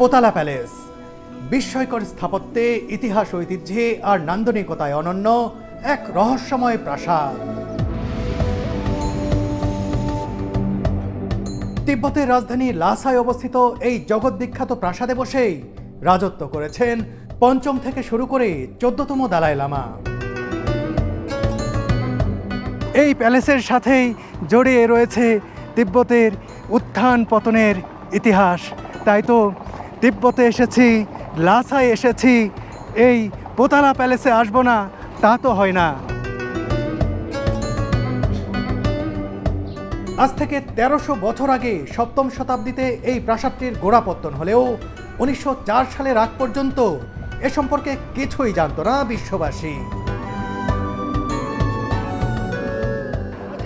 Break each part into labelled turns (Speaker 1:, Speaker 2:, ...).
Speaker 1: Potala palace. বিস্ময়কর স্থাপত্যে ইতিহাস ঐতিহ্যে আর নান্দনিকতায় অনন্য এক রহস্যময় প্রাসাদ। তিব্বতের রাজধানী লাসায় অবস্থিত এই জগৎবিখ্যাত প্রাসাদে বসেই রাজত্ব করেছেন পঞ্চম থেকে শুরু করে চোদ্দতম দালাই লামা। এই প্যালেসের সাথেই জড়িয়ে রয়েছে তিব্বতের উত্থান পতনের ইতিহাস। তাই তো তিব্বতে এসেছি, লাসায় এসেছি, এই পোতালা প্যালেসে আসব না, তা তো হয় না। আজ থেকে তেরোশো বছর আগে সপ্তম শতাব্দীতে এই প্রাসাদটির গোড়াপত্তন হলেও উনিশশো চার সালের আগ পর্যন্ত এ সম্পর্কে কিছুই জানতো না বিশ্ববাসী।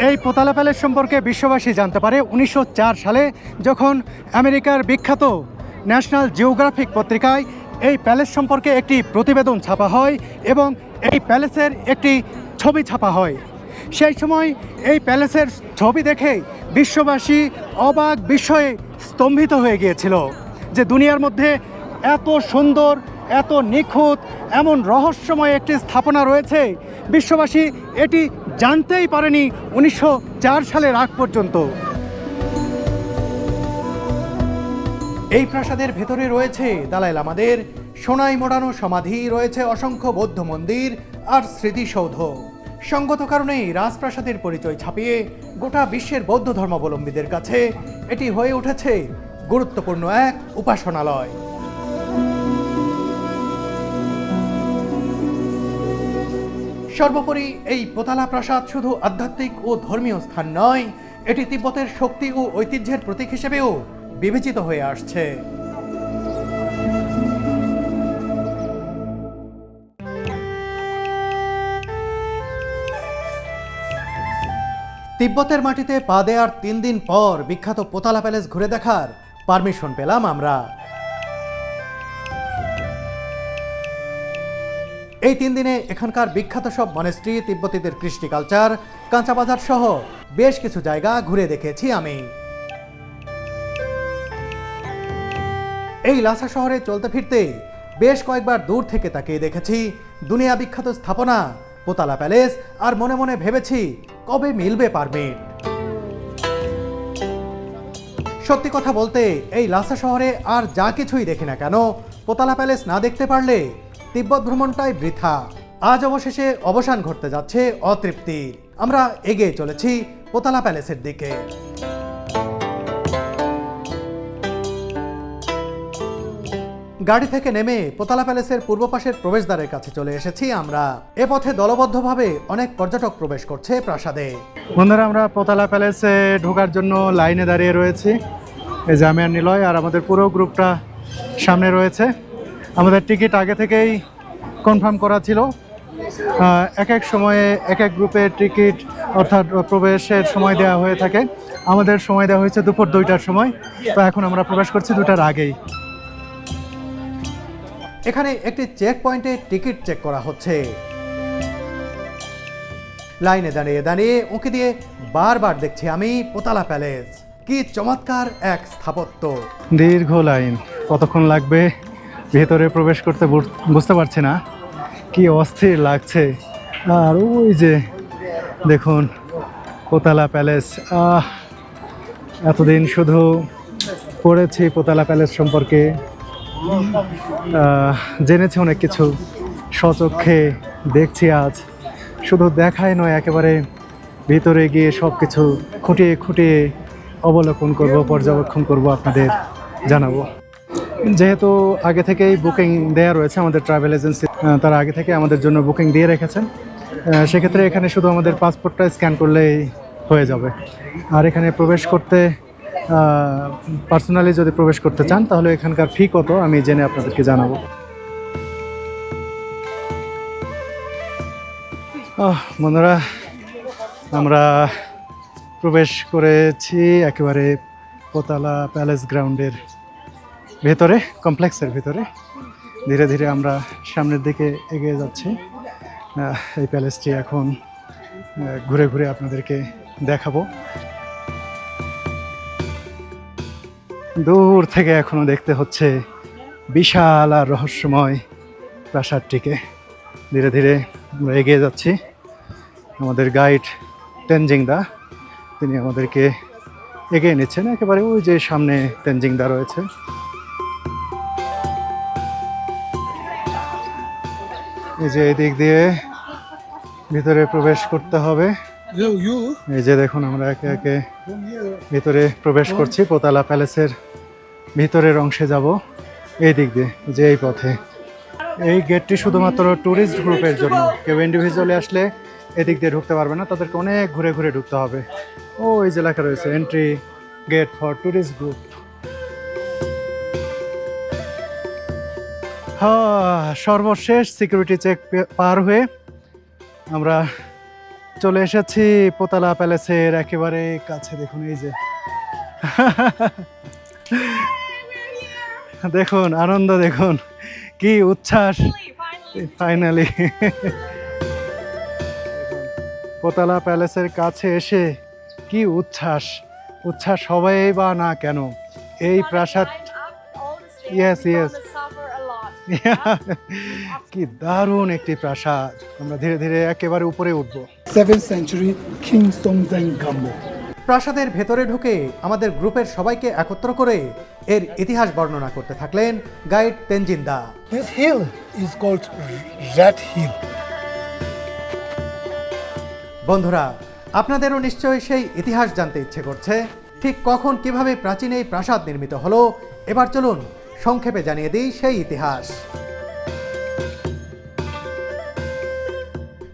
Speaker 1: এই পোতালা প্যালেস সম্পর্কে বিশ্ববাসী জানতে পারে উনিশশো চার সালে যখন আমেরিকার বিখ্যাত ন্যাশনাল জিওগ্রাফিক পত্রিকায় এই প্যালেস সম্পর্কে একটি প্রতিবেদন ছাপা হয় এবং এই প্যালেসের একটি ছবি ছাপা হয়। সেই সময় এই প্যালেসের ছবি দেখে বিশ্ববাসী অবাক বিস্ময়ে স্তম্ভিত হয়ে গিয়েছিল যে দুনিয়ার মধ্যে এত সুন্দর, এত নিখুঁত, এমন রহস্যময় একটি স্থাপনা রয়েছে। বিশ্ববাসী এটি জানতেই পারেনি উনিশশো চার সালের আগ পর্যন্ত। এই প্রাসাদের ভেতরে রয়েছে দালাই লামাদের সোনাই মোড়ানো সমাধি, রয়েছে অসংখ্য বৌদ্ধ মন্দির আর স্মৃতিসৌধ। সঙ্গত কারণেই রাজপ্রাসাদের পরিচয় ছাপিয়ে গোটা বিশ্বের বৌদ্ধ ধর্মাবলম্বীদের কাছে এটি হয়ে উঠেছে গুরুত্বপূর্ণ এক উপাসনালয়। সর্বোপরি এই পোতালা প্রাসাদ শুধু আধ্যাত্মিক ও ধর্মীয় স্থান নয়, এটি তিব্বতের শক্তি ও ঐতিহ্যের প্রতীক হিসেবেও বিবেচিত হয়ে আসছে। তিব্বতের মাটিতে পা দেওয়ার তিন দিন পর বিখ্যাত পোতালা প্যালেস ঘুরে দেখার পারমিশন পেলাম আমরা। এই তিন দিনে এখানকার বিখ্যাত সব মনেস্ট্রি তিব্বতীদের কৃষ্টি কালচার, কাঁচা বাজার সহ বেশ কিছু জায়গা ঘুরে দেখেছি আমি। এই লাসা শহরে চলতে ফিরতে বেশ কয়েকবার দূর থেকে তাকে দেখেছি দুনিয়া বিখ্যাত স্থাপনা, পোতালা প্যালেস আর মনে মনে ভেবেছি কবে মিলবে পারমিট। সত্যি কথা বলতে এই লাসা শহরে আর যা কিছুই দেখি না কেন, পোতালা প্যালেস না দেখতে পারলে তিব্বত ভ্রমণটাই বৃথা। আজ অবশেষে অবসান ঘটতে যাচ্ছে অতৃপ্তির আমরা এগিয়ে চলেছি পোতালা প্যালেসের দিকে। গাড়ি থেকে নেমে পোতালা প্যালেসের পূর্ব পাশের প্রবেশদ্বারের কাছে চলে এসেছি আমরা। এ পথে দলবদ্ধভাবে অনেক পর্যটক প্রবেশ করছে প্রাসাদে। বন্ধুরা, আমরা পোতালা প্যালেসে ঢোকার জন্য লাইনে দাঁড়িয়ে রয়েছি। এই জামিয়ার নিলয় আর আমাদের পুরো গ্রুপটা সামনে রয়েছে। আমাদের টিকিট আগে থেকেই কনফার্ম করা ছিল। এক এক সময়ে এক এক গ্রুপের টিকিট অর্থাৎ প্রবেশের সময় দেওয়া হয়ে থাকে। আমাদের সময় দেওয়া হয়েছে দুপুর দুইটার সময়। তো এখন আমরা প্রবেশ করছি দুটার আগেই। এখানে একটি চেক পয়েন্টে টিকিট চেক করা হচ্ছে। লাইনে দাঁড়িয়ে দাঁড়িয়ে উঁকি দিয়ে বারবার দেখছি আমি পোতালা প্যালেস। কি চমৎকার এক স্থাপত্য। দীর্ঘ লাইন, কতক্ষণ লাগবে? ভেতরে প্রবেশ করতে বুঝতে পারছি না। কি অস্থির লাগছে। আর ওই যে, দেখুন, পোতালা প্যালেস। এতদিন শুধু পড়েছি পোতালা প্যালেস সম্পর্কে। জেনেছি অনেক কিছু স্বচক্ষে দেখছি আজ। শুধু দেখাই নয়, একেবারে ভিতরে গিয়ে সব কিছু খুঁটিয়ে খুঁটিয়ে অবলোকন করব, পর্যবেক্ষণ করব, আপনাদের জানাব। যেহেতু আগে থেকেই বুকিং দেওয়া রয়েছে আমাদের ট্রাভেল এজেন্সি তারা আগে থেকে আমাদের জন্য বুকিং দিয়ে রেখেছেন। সেক্ষেত্রে এখানে শুধু আমাদের পাসপোর্টটা স্ক্যান করলেই হয়ে যাবে। আর এখানে প্রবেশ করতে পার্সোনালি যদি প্রবেশ করতে চান, তাহলে এখানকার ফি কত আমি জেনে আপনাদেরকে জানাব। বন্ধুরা, আমরা প্রবেশ করেছি একেবারে পোতালা প্যালেস গ্রাউন্ডের ভেতরে কমপ্লেক্সের ভেতরে। ধীরে ধীরে আমরা সামনের দিকে এগিয়ে যাচ্ছি। এই প্যালেসটি এখন ঘুরে ঘুরে আপনাদেরকে দেখাবো। দূর থেকে এখনও দেখতে হচ্ছে
Speaker 2: বিশাল আর রহস্যময় প্রাসাদটিকে। ধীরে ধীরে আমরা এগিয়ে যাচ্ছি। আমাদের গাইড তেনজিং দা তিনি আমাদেরকে এগিয়ে নিচ্ছেন। একেবারে ওই যে সামনে তেনজিং দা রয়েছে। এই যে এই দিক দিয়ে ভিতরে প্রবেশ করতে হবে। এই যে দেখুন আমরা একে একে. ভিতরে প্রবেশ করছি পোতালা প্যালেসের ভিতরের অংশে যাব। এই দিক দিয়ে যে এই পথে। এই গেটটি শুধুমাত্র ট্যুরিস্ট গ্রুপের জন্য। কেউ ইন্ডিভিজুয়ালি আসলে এদিক দিয়ে ঢুকতে পারবে না তাদেরকে অনেক ঘুরে ঘুরে ঢুকতে হবে। ও এই যে লেখা রয়েছে entry gate for tourist group হ্যাঁ সর্বশেষ সিকিউরিটি চেক পার হয়ে আমরা চলে এসেছি পোতালা প্যালেসের একেবারে কাছে দেখুন এই যে। দেখুন আনন্দ দেখুন। কি উচ্ছ্বাস। ফাইনালি পোতালা প্যালেসের কাছে এসে কি উচ্ছ্বাস। উচ্ছ্বাস সবাই বা না কেন? এই প্রাসাদ ইয়েস yes. কি দারুণ একটি প্রাসাদ। আমরা ধীরে ধীরে একেবারে উপরে উঠবো।
Speaker 3: 7th century King Songzeng Gambo.
Speaker 2: প্রাসাদের ভেতরে ঢুকে আমাদের গ্রুপের সবাইকে একত্র করে এর ইতিহাস বর্ণনা করতে থাকলেন গাইড তেনজিন্দা
Speaker 3: This hill is called Rat Hill.
Speaker 2: বন্ধুরা আপনাদেরও নিশ্চয়ই সেই ইতিহাস জানতে ইচ্ছে করছে। ঠিক কখন কীভাবে প্রাচীন এই প্রাসাদ নির্মিত হলো? এবার চলুন সংক্ষেপে জানিয়ে দিই সেই ইতিহাস।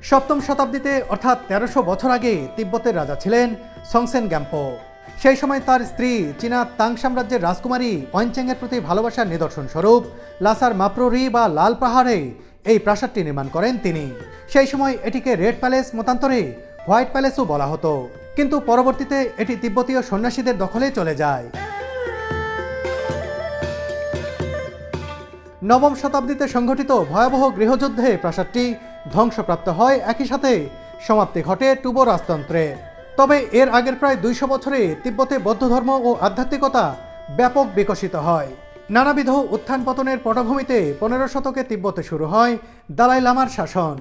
Speaker 2: সপ্তম শতাব্দীতে, অর্থাৎ তেরোশো বছর আগে, তিব্বতের রাজা ছিলেন সংসেন গ্যাম্পো। সেই সময় তার স্ত্রী চীনা তাং সাম্রাজ্যের রাজকুমারী ওয়েনচেংয়ের প্রতি ভালোবাসার নিদর্শন স্বরূপ লাসার মাপ্রোরি বা লাল পাহাড়ে এই প্রাসাদটি নির্মাণ করেন তিনি। সেই সময় এটিকে রেড প্যালেস মতান্তরে হোয়াইট প্যালেসও বলা হতো। কিন্তু পরবর্তীতে এটি তিব্বতীয় সন্ন্যাসীদের দখলে চলে যায়। নবম শতাব্দীতে সংঘটিত ভয়াবহ গৃহযুদ্ধে প্রাসাদটি ধ্বংসপ্রাপ্ত হয়। একই সাথে সমাপ্তি ঘটে টুবো রাজতন্ত্রে। তবে এর আগের প্রায় দুইশো বছরে তিব্বতে বৌদ্ধ ধর্ম ও আধ্যাত্মিকতা ব্যাপক বিকশিত হয়। নানাবিধ উত্থান পতনের পটভূমিতে পনেরো শতকে তিব্বতে শুরু হয় দালাই লামার শাসন।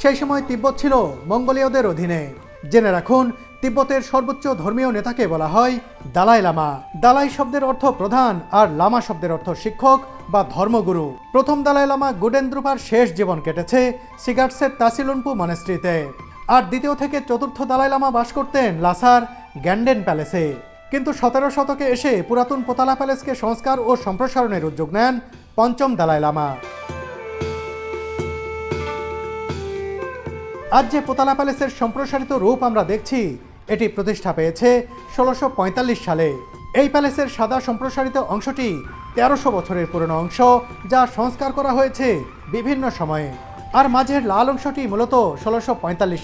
Speaker 2: সেই সময় তিব্বত ছিল মঙ্গোলীয়দের অধীনে। জেনে রাখুন তিব্বতের সর্বোচ্চ ধর্মীয় নেতাকে বলা হয় দালাই লামা। দালাই শব্দের অর্থ প্রধান আর লামা শব্দের অর্থ শিক্ষক বা ধর্মগুরু। প্রথম দালাই লামা গুডেন্দ্রুপার শেষ জীবন কেটেছে সিগাটসের তাসিলুনপু মনেস্ট্রিতে আর দ্বিতীয় থেকে চতুর্থ দালাই লামা বাস করতেন লাসার গ্যান্ডেন প্যালেসে। কিন্তু সতেরো শতকে এসে পুরাতন পোতালা প্যালেসকে সংস্কার ও সম্প্রসারণের উদ্যোগ নেন পঞ্চম দালাই লামা। আজ যে পোতালা প্যালেসের সম্প্রসারিত রূপ আমরা দেখছি এটি প্রতিষ্ঠা পেয়েছে ষোলোশো সালে। এই প্যালেসের সাদা সম্প্রসারিত অংশটি তেরোশো বছরের পুরনো অংশ, যা সংস্কার করা হয়েছে বিভিন্ন সময়ে। আর মাঝের লাল অংশটি মূলত ষোলোশো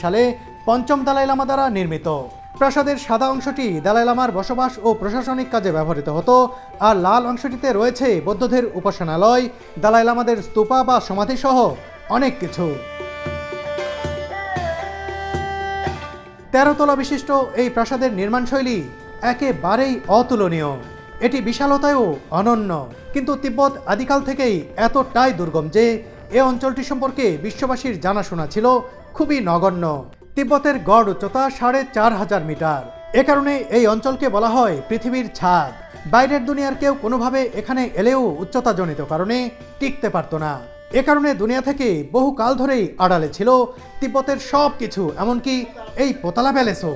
Speaker 2: সালে পঞ্চম দালাই লামা দ্বারা নির্মিত। প্রাসাদের সাদা অংশটি দালাই লামার বসবাস ও প্রশাসনিক কাজে ব্যবহৃত হতো, আর লাল অংশটিতে রয়েছে বৌদ্ধদের উপাসনালয় দালাই লামাদের স্তূপা বা সমাধিসহ অনেক কিছু। তেরোতলা বিশিষ্ট এই প্রাসাদের নির্মাণশৈলী একেবারেই অতুলনীয়। এটি বিশালতায়ও অনন্য, কিন্তু তিব্বত আদিকাল থেকেই এতটাই দুর্গম যে এ অঞ্চলটি সম্পর্কে বিশ্ববাসীর জানাশোনা ছিল খুবই নগণ্য। তিব্বতের গড় উচ্চতা সাড়ে চার হাজার মিটার। এ কারণে এই অঞ্চলকে বলা হয় পৃথিবীর ছাদ। বাইরের দুনিয়ার কেউ কোনোভাবে এখানে এলেও উচ্চতাজনিত কারণে টিকতে পারত না। এ কারণে দুনিয়া থেকে বহু কাল ধরেই আড়ালে ছিল তিব্বতের সব কিছু, এমনকি এই পোতালা প্যালেসও।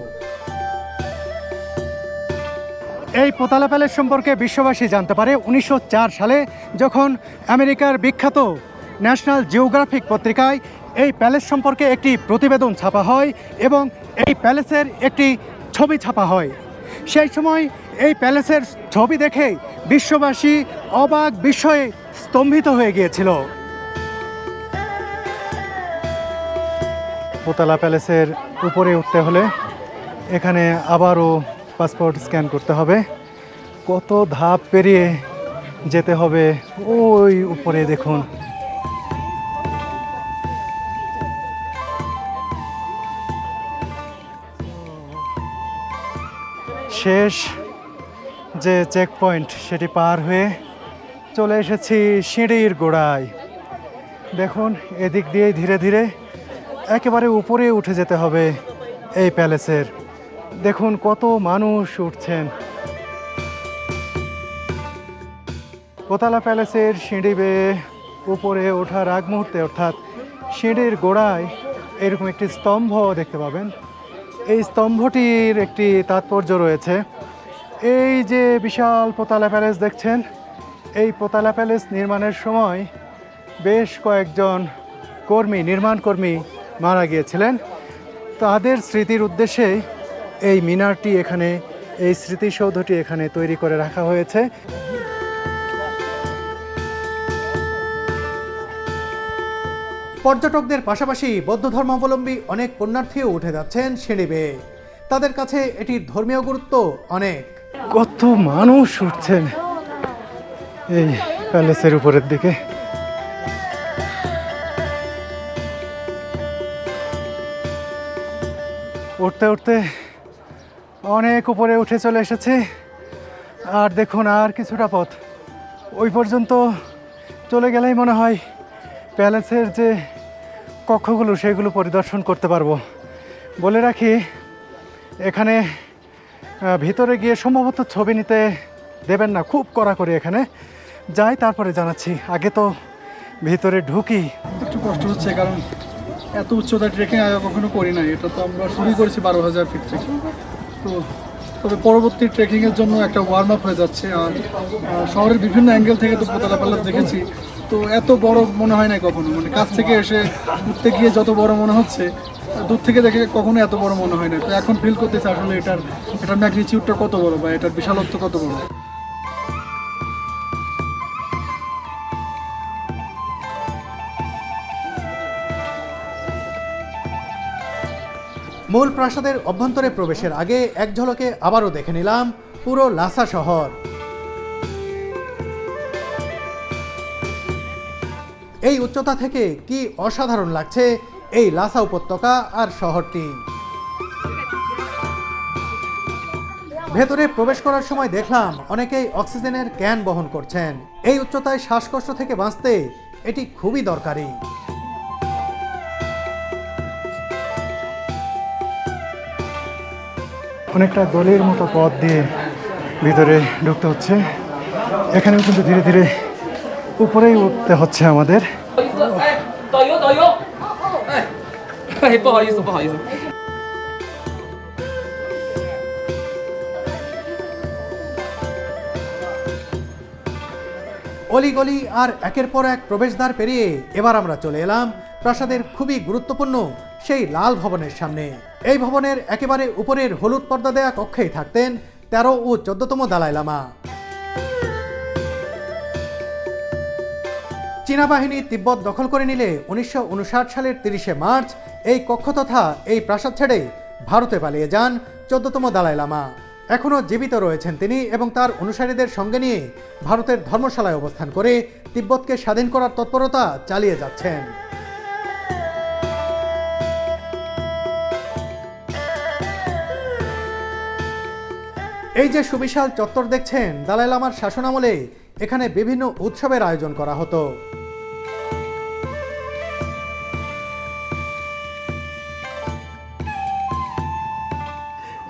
Speaker 2: এই পোতালা প্যালেস সম্পর্কে বিশ্ববাসী জানতে পারে উনিশশো চার সালে যখন আমেরিকার বিখ্যাত ন্যাশনাল জিওগ্রাফিক পত্রিকায় এই প্যালেস সম্পর্কে একটি প্রতিবেদন ছাপা হয় এবং এই প্যালেসের একটি ছবি ছাপা হয়। সেই সময় এই প্যালেসের ছবি দেখে বিশ্ববাসী অবাক বিস্ময়ে স্তম্ভিত হয়ে গিয়েছিল। পোতালা প্যালেসের উপরে উঠতে হলে এখানে আবারও পাসপোর্ট স্ক্যান করতে হবে। কত ধাপ পেরিয়ে যেতে হবে ওই উপরে দেখুন। শেষ যে চেক পয়েন্ট সেটি পার হয়ে
Speaker 1: চলে এসেছি সিঁড়ির গোড়ায়। দেখুন, এদিক দিয়ে ধীরে ধীরে একেবারে উপরে উঠে যেতে হবে এই প্যালেসের। দেখুন কত মানুষ উঠছেন। কোতালা প্যালেসের সিঁড়ি বেয়ে উপরে ওঠার আগ মুহূর্তে, অর্থাৎ সিঁড়ির গোড়ায় এরকম একটি স্তম্ভ দেখতে পাবেন। এই স্তম্ভটির একটি তাৎপর্য রয়েছে। এই যে বিশাল পোতালা প্যালেস দেখছেন, এই পোতালা প্যালেস নির্মাণের সময় বেশ কয়েকজন কর্মী নির্মাণ কর্মী মারা গিয়েছিলেন। তাদের স্মৃতির উদ্দেশ্যে এই মিনারটি এখানে, এই স্মৃতিসৌধটি এখানে তৈরি করে রাখা হয়েছে। পর্যটকদের পাশাপাশি বৌদ্ধ ধর্মাবলম্বী অনেক পুণ্যার্থীও উঠে যাচ্ছেন সিঁড়ি বেয়ে। তাদের কাছে এটির ধর্মীয় গুরুত্ব অনেক। কত মানুষ উঠছেন এই প্যালেসের উপরের দিকে। উঠতে উঠতে অনেক উপরে উঠে চলে এসেছি। আর দেখুন, আর কিছুটা পথ। ওই পর্যন্ত চলে গেলেই মনে হয় প্যালেসের যে কক্ষগুলো, সেগুলো পরিদর্শন করতে পারব। বলে রাখি, এখানে ভিতরে গিয়ে সম্ভবত ছবি নিতে দেবেন না, খুব কড়াকড়ি এখানে। যাই, তারপরে জানাচ্ছি। আগে তো ভিতরে ঢুকি।
Speaker 4: একটু কষ্ট হচ্ছে, কারণ এত উচ্চতা ট্রেকিং আগে কখনো করি নাই। এটা তো আমরা শুরুই করেছি বারো হাজার ফিট থেকে তো তবে পরবর্তী ট্রেকিংয়ের জন্য একটা ওয়ার্ম আপ হয়ে যাচ্ছে। আর শহরের বিভিন্ন অ্যাঙ্গেল থেকে তো পোতালা প্যালেস দেখেছি। তো এত বড় মনে হয় না কখনো। মানে কাছ থেকে এসে উঠতে গিয়ে যত বড় মনে হচ্ছে, দূর থেকে দেখে কখনো এত বড় মনে হয় না তো এখন ফিল করতেছে আসলে এটার এটার ম্যাগনিচিউডটা কত বড় বা এটার বিশালত্ব কত বড়।
Speaker 1: মূল প্রাসাদের অভ্যন্তরে প্রবেশের আগে এক ঝলকে আবারও দেখে নিলাম পুরো লাসা শহর। এই উচ্চতা থেকে কি অসাধারণ লাগছে এই লাসা উপত্যকা আর শহরটি? ভেতরে প্রবেশ করার সময় দেখলাম অনেকেই অক্সিজেনের ক্যান বহন করছেন। এই উচ্চতায় শ্বাসকষ্ট থেকে বাঁচতে এটি খুবই দরকারি। অনেকটা দলের মতো পথ দিয়ে ভিতরে ঢুকতে হচ্ছে। এখানেও কিন্তু ধীরে ধীরে উপরেই উঠতে হচ্ছে আমাদের।
Speaker 2: অলি
Speaker 1: গলি আর একের পর এক প্রবেশদ্বার পেরিয়ে এবার আমরা চলে এলাম। প্রাসাদের খুবই গুরুত্বপূর্ণ সেই লাল ভবনের সামনে। এই ভবনের একেবারে উপরের হলুদ পর্দা দেয়া কক্ষেই থাকতেন তেরো ও চোদ্দতম দালাই লামা। চীনা বাহিনী তিব্বত দখল করে নিলে উনিশশো উনষাট সালের তিরিশে মার্চ এই কক্ষ তথা এই প্রাসাদ ছেড়ে ভারতে পালিয়ে যান চোদ্দতম দালাই লামা। এখনও জীবিত রয়েছেন তিনি এবং তার অনুসারীদের সঙ্গে নিয়ে ভারতের ধর্মশালায় অবস্থান করে তিব্বতকে স্বাধীন করার তৎপরতা চালিয়ে যাচ্ছেন। এই যে সুবিশাল চত্বর দেখছেন দালাই লামার শাসনামলে এখানে বিভিন্ন উৎসবের আয়োজন করা হতো।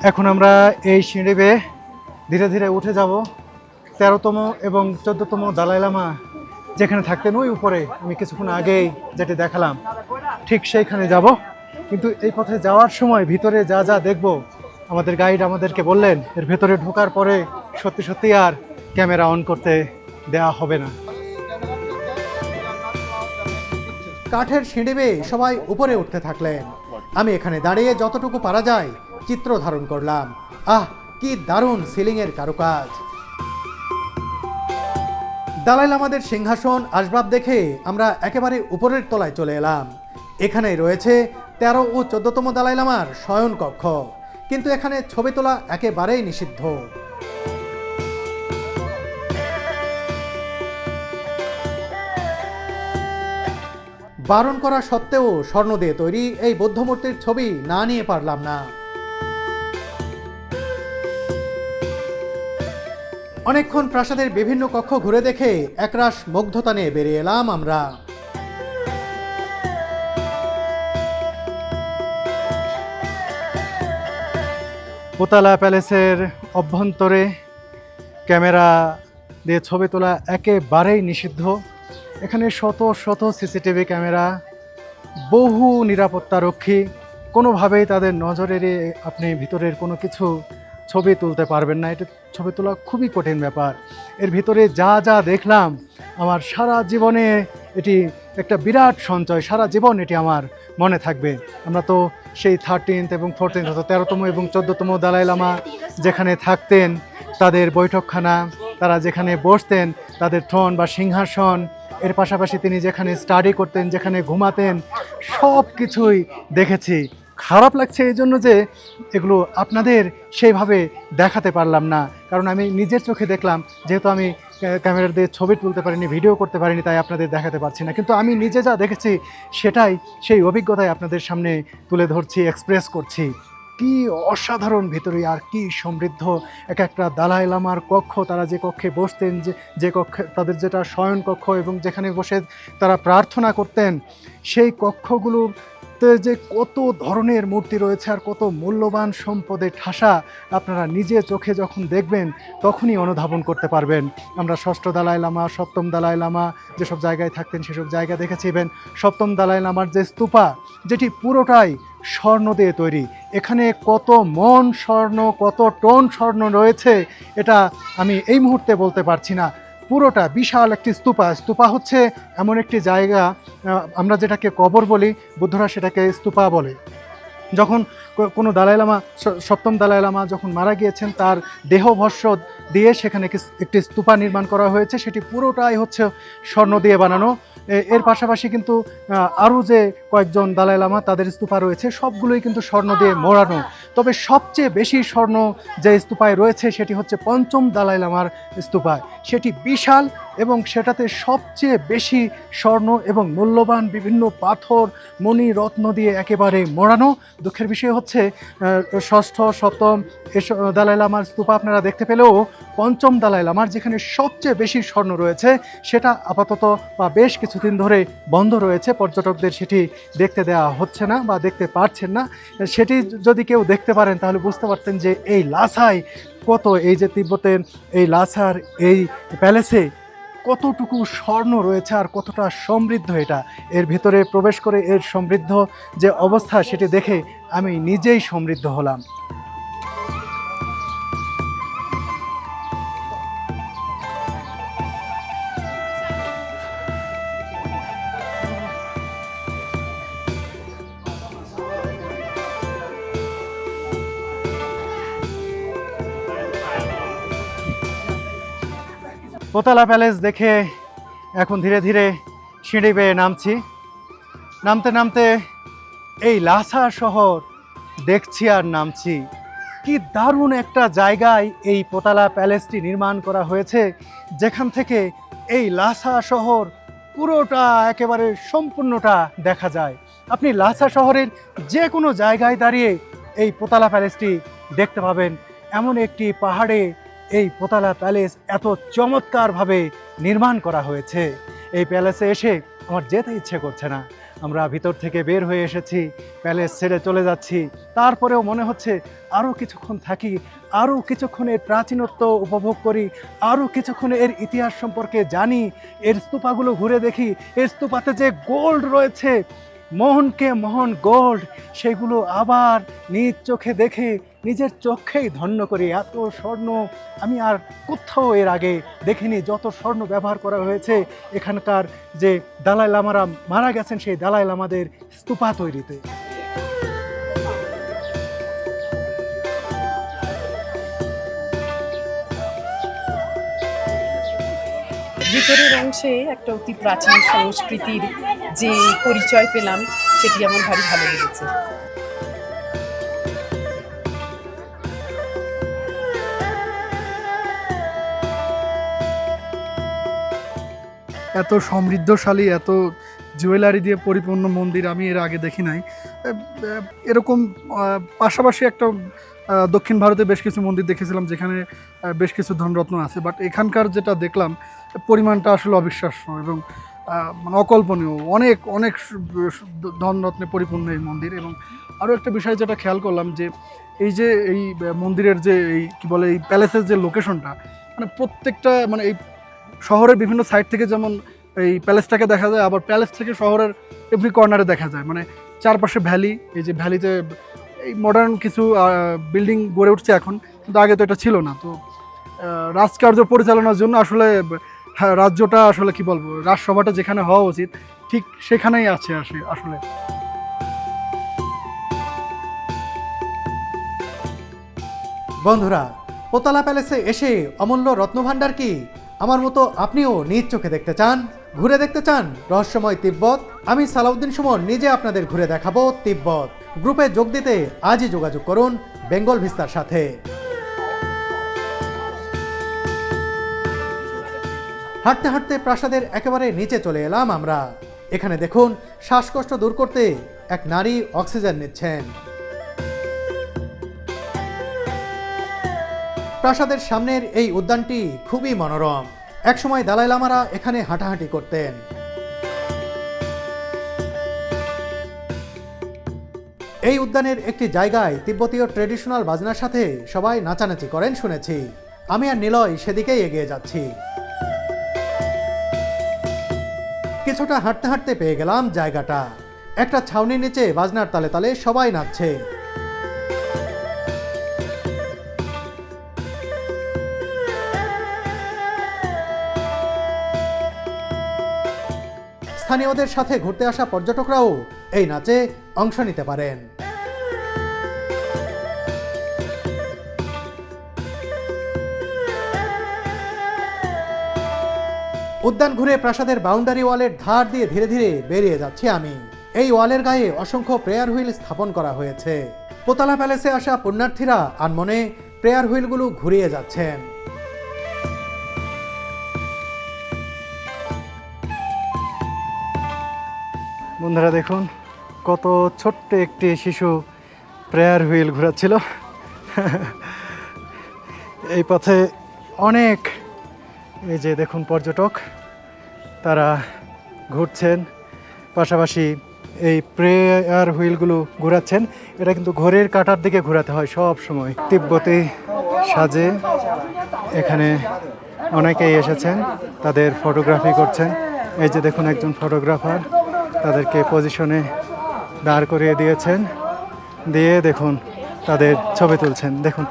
Speaker 1: এখন আমরা এই সিঁড়ি বেয়ে ধীরে ধীরে উঠে যাব। তেরোতম এবং চোদ্দতম দালাই লামা যেখানে থাকতেন, ওই উপরে আমি কিছুক্ষণ আগেই যেটি দেখালাম, ঠিক সেইখানে যাব। কিন্তু এই পথে যাওয়ার সময় ভিতরে যা যা দেখব আমাদের গাইড আমাদেরকে বললেন, এর ভেতরে ঢোকার পরে সত্যি সত্যি আর ক্যামেরা অন করতে দেয়া হবে না। কাঠের সিঁড়ি বেয়ে সবাই উপরে উঠতে থাকলেন। আমি এখানে দাঁড়িয়ে যতটুকু পারা যায় চিত্র ধারণ করলাম। আহ, কি দারুণ সিলিংয়ের কারুকাজ। দালাই লামাদের সিংহাসন আসবাব দেখে আমরা একেবারে উপরের তলায় চলে এলাম। এখানেই রয়েছে তেরো ও চোদ্দতম দালাই লামার শয়ন কক্ষ কিন্তু এখানে ছবি তোলা একেবারেই নিষিদ্ধ। বারণ করা সত্ত্বেও স্বর্ণ দিয়ে তৈরি এই বৌদ্ধমূর্তির ছবি না নিয়ে পারলাম না। অনেকক্ষণ প্রাসাদের বিভিন্ন কক্ষ ঘুরে দেখে একরাশ মুগ্ধতা নিয়ে বেরিয়ে এলাম আমরা। পোতালা প্যালেসের অভ্যন্তরে ক্যামেরা দিয়ে ছবি তোলা একেবারেই নিষিদ্ধ। এখানে শত শত সিসিটিভি ক্যামেরা, বহু নিরাপত্তারক্ষী। কোনোভাবেই তাদের নজরে এড়িয়ে আপনি ভিতরের কোনো কিছু ছবি তুলতে পারবেন না। এটা ছবি তোলা খুবই কঠিন ব্যাপার। এর ভিতরে যা যা দেখলাম, আমার সারা জীবনে এটি একটা বিরাট সঞ্চয়, সারা জীবন এটি আমার মনে থাকবে। আমরা তো সেই থার্টিনথ এবং ফোরটিন্থ অর্থাৎ তেরোতম এবং চোদ্দতম দালাই লামা যেখানে থাকতেন, তাদের বৈঠকখানা, তারা যেখানে বসতেন, তাদের থ্রন বা সিংহাসন, এর পাশাপাশি তিনি যেখানে স্টাডি করতেন, যেখানে ঘুমাতেন, সব কিছুই দেখেছি। খারাপ লাগছে এই জন্য যে এগুলো আপনাদের সেইভাবে দেখাতে পারলাম না। কারণ আমি নিজের চোখে দেখলাম, যেহেতু আমি ক্যামেরা দিয়ে ছবি তুলতে পারিনি, ভিডিও করতে পারিনি, তাই আপনাদের দেখাতে পারছি না। কিন্তু আমি নিজে যা দেখেছি, সেটাই, সেই অভিজ্ঞতাই আপনাদের সামনে তুলে ধরছি এক্সপ্রেস করছি। কি অসাধারণ ভিতরে আর কি সমৃদ্ধ এক একটা দালাই লামার কক্ষ, তারা যে কক্ষে বসতেন, যে যে কক্ষে, তাদের যেটা শয়ন কক্ষ এবং যেখানে বসে তারা প্রার্থনা করতেন, সেই কক্ষগুলোতে যে কত ধরনের মূর্তি রয়েছে আর কত মূল্যবান সম্পদে ঠাসা আপনারা নিজে চোখে যখন দেখবেন, তখনই অনুধাবন করতে পারবেন। আমরা ষষ্ঠ দালাই লামা, সপ্তম দালাই লামা যেসব জায়গায় থাকতেন সেসব জায়গা দেখেছি। ইভেন সপ্তম দালাই লামার যে স্তূপা, যেটি পুরোটাই স্বর্ণ দিয়ে তৈরি। এখানে কত মন স্বর্ণ, কত টন স্বর্ণ রয়েছে, এটা আমি এই মুহূর্তে বলতে পারছি না। পুরোটা বিশাল একটি স্তূপা। স্তূপা হচ্ছে এমন একটি জায়গা আমরা যেটাকে কবর বলি, বুদ্ধরা সেটাকে স্তূপা বলে। যখন কোনো দালাই লামা সপ্তম দালাই লামা যখন মারা গিয়েছেন, তার দেহভস্য দিয়ে সেখানে একটি স্তূপা নির্মাণ করা হয়েছে। সেটি পুরোটাই হচ্ছে স্বর্ণ দিয়ে বানানো। এর পাশাপাশি কিন্তু আরও যে কয়েকজন দালাই লামা তাদের স্তূপা রয়েছে, সবগুলোই কিন্তু স্বর্ণ দিয়ে মোড়ানো। তবে সবচেয়ে বেশি স্বর্ণ যে স্তূপায় রয়েছে সেটি হচ্ছে পঞ্চম দালাই লামার স্তূপায়। সেটি বিশাল এবং সেটাতে সবচেয়ে বেশি স্বর্ণ এবং মূল্যবান বিভিন্ন পাথর, মণি, রত্ন দিয়ে একেবারে মোড়ানো। দুঃখের বিষয় হচ্ছে ষষ্ঠ, সপ্তম দালাই লামার স্তূপা আপনারা দেখতে পেলেও, পঞ্চম দালাই লামার যেখানে সবচেয়ে বেশি স্বর্ণ রয়েছে, সেটা আপাতত বা বেশ কিছুদিন ধরে বন্ধ রয়েছে। পর্যটকদের সেটি দেখতে দেওয়া হচ্ছে না বা দেখতে পারছেন না। সেটি যদি কেউ দেখতে পারেন, তাহলে বুঝতে পারতেন যে এই লাসাই কত, এই যে তিব্বতের এই লাসার এই প্যালেসে কতটুকু স্বর্ণ রয়েছে আর কতটা সমৃদ্ধ এটা? এর ভিতরে প্রবেশ করে এর সমৃদ্ধ যে অবস্থা, সেটি দেখে আমি নিজেই সমৃদ্ধ হলাম। পোতালা প্যালেস দেখে এখন ধীরে ধীরে সিঁড়ি বেয়ে নামছি। নামতে নামতে এই লাসা শহর দেখছি আর নামছি। কি দারুণ একটা জায়গায় এই পোতালা প্যালেসটি নির্মাণ করা হয়েছে, যেখান থেকে এই লাসা শহর পুরোটা একেবারে সম্পূর্ণটা দেখা যায়। আপনি লাসা শহরের যে কোনো জায়গায় দাঁড়িয়ে এই পোতালা প্যালেসটি দেখতে পাবেন। এমন একটি পাহাড়ে এই পোতালা প্যালেস এত চমৎকারভাবে নির্মাণ করা হয়েছে। এই প্যালেসে এসে আমার যেতে ইচ্ছে করছে না। আমরা ভিতর থেকে বের হয়ে এসেছি, প্যালেস ছেড়ে চলে যাচ্ছি। তারপরেও মনে হচ্ছে আরও কিছুক্ষণ থাকি, আরও কিছুক্ষণ এর প্রাচীনত্ব উপভোগ করি, আরও কিছুক্ষণ এর ইতিহাস সম্পর্কে জানি, এর স্তূপাগুলো ঘুরে দেখি, এর স্তূপাতে যে গোল্ড রয়েছে, মোহনকে মোহন গোল্ড, সেগুলো আবার নিজ চোখে দেখে নিজের চোখেই ধন্য করি এত স্বর্ণ আমি আর কোথাও এর আগে দেখিনি। যত স্বর্ণ ব্যবহার করা হয়েছে, এখানকার যে দালাই লামারা মারা গেছেন, সেই দালাই লামাদের স্তূপা তৈরিতে।
Speaker 5: ভিতরের অংশে একটা অতি প্রাচীন সংস্কৃতির যে পরিচয় পেলাম, সেটি আমার ভারী ভালো লেগেছে।
Speaker 4: এত সমৃদ্ধশালী, এত জুয়েলারি দিয়ে পরিপূর্ণ মন্দির আমি এর আগে দেখি নাই। এরকম পাশাপাশি একটা দক্ষিণ ভারতে বেশ কিছু মন্দির দেখেছিলাম যেখানে বেশ কিছু ধনরত্ন আছে। বাট এখানকার যেটা দেখলাম, পরিমাণটা আসলে অবিশ্বাস্য এবং মানে অকল্পনীয়। অনেক অনেক ধনরত্নে পরিপূর্ণ এই মন্দির এবং আরও একটা বিষয় যেটা খেয়াল করলাম যে, এই যে এই মন্দিরের যে এই, কী বলে, এই প্যালেসের যে লোকেশনটা মানে প্রত্যেকটা মানে এই শহরের বিভিন্ন সাইড থেকে যেমন এই প্যালেসটাকে দেখা যায় আবার প্যালেস থেকে শহরের এভরি কর্নারে দেখা যায়। মানে চারপাশে ভ্যালি এই যে ভ্যালিতে এই মডার্ন কিছু বিল্ডিং গড়ে উঠছে এখন কিন্তু আগে তো এটা ছিল না। তো রাজকার্য পরিচালনার জন্য আসলে হ্যাঁ, রাজ্যটা আসলে কি বলব রাজসভাটা যেখানে হওয়া উচিত ঠিক সেখানেই আছে আসে আসলে।
Speaker 2: বন্ধুরা পোতালা প্যালেসে এসে অমূল্য রত্নভাণ্ডার কি? আমার মতো আপনিও নিজ চোখে দেখতে চান, ঘুরে দেখতে চান রহস্যময় তিব্বত। আমি সালাউদ্দিন সুমন, নিজে আপনাদের ঘুরে দেখাবো তিব্বত। গ্রুপে যোগ দিতে আজই যোগাযোগ করুন বেঙ্গল ভিস্তার সাথে। হাঁটতে হাঁটতে প্রাসাদের একেবারে নিচে চলে এলাম আমরা। এখানে দেখুন, শ্বাসকষ্ট দূর করতে এক নারী অক্সিজেন নিচ্ছেন। প্রাসাদের সামনের এই উদ্যানটি খুবই মনোরম। একসময় দালাই লামারা এখানে হাঁটাহাঁটি করতেন। এই উদ্যানের একটি জায়গায় তিব্বতীয় ট্রেডিশনাল বাজনার সাথে সবাই নাচানাচি করেন শুনেছি। আমি আর নিলয় সেদিকেই এগিয়ে যাচ্ছি। কিছুটা হাঁটতে হাঁটতে পেয়ে গেলাম জায়গাটা। একটা ছাউনির নিচে বাজনার তালে তালে সবাই নাচছে। স্থানীয়দের সাথে ঘুরতে আসা পর্যটকরাও এই নাচে অংশ নিতে পারেন। উদ্যান ঘুরে প্রাসাদের বাউন্ডারি ওয়ালের ধার দিয়ে ধীরে ধীরে বেরিয়ে যাচ্ছি আমি। এই ওয়ালের গায়ে অসংখ্য প্রেয়ার হুইল স্থাপন করা হয়েছে। পোতালা প্যালেসে আসা পুণ্যার্থীরা আনমনে প্রেয়ার হুইলগুলো ঘুরিয়ে যাচ্ছেন। বন্ধুরা দেখুন, কত ছোট্ট একটি শিশু প্রেয়ার হুইল ঘোরাচ্ছিল। এই পথে অনেক, এই যে দেখুন পর্যটক, তারা ঘুরছেন। পাশাপাশি এই প্রেয়ার হুইলগুলো ঘোরাচ্ছেন। এটা কিন্তু ঘড়ির কাটার দিকে ঘোরাতে হয় সব সময়। তিব্বতী সাজে এখানে অনেকেই এসেছেন, তাদের ফটোগ্রাফি করছেন। এই যে দেখুন একজন ফটোগ্রাফার তাদেরকে পজিশনে দাঁড় করিয়ে দিয়েছেন। দিয়ে দেখুন, তাদের ছবি তুলছেন। দেখুন,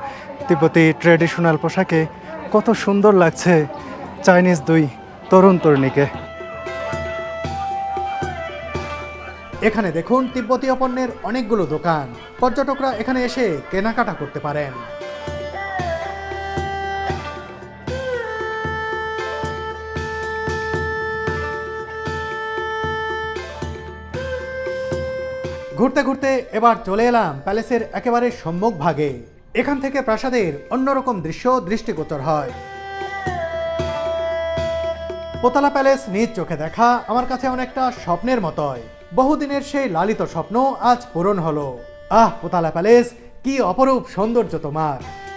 Speaker 2: তিব্বতী ট্রেডিশনাল পোশাকে কত সুন্দর লাগছে চাইনিজ দুই তরুণ তরুণীকে। এখানে দেখুন তিব্বতীয় পণ্যের অনেকগুলো দোকান। পর্যটকরা এখানে এসে কেনাকাটা করতে পারেন। ঘুরতে ঘুরতে এবার চলে এলাম প্যালেসের একেবারে সম্মুখ ভাগে। এখান থেকে প্রাসাদের অন্যরকম দৃশ্য দৃষ্টিগোচর হয়। পোতালা প্যালেস নিজ চোখে দেখা আমার কাছে অনেকটা স্বপ্নের মতোই। বহুদিনের সেই লালিত স্বপ্ন আজ পূরণ হলো। আহ, পোতালা প্যালেস, কি অপরূপ সৌন্দর্য তোমার।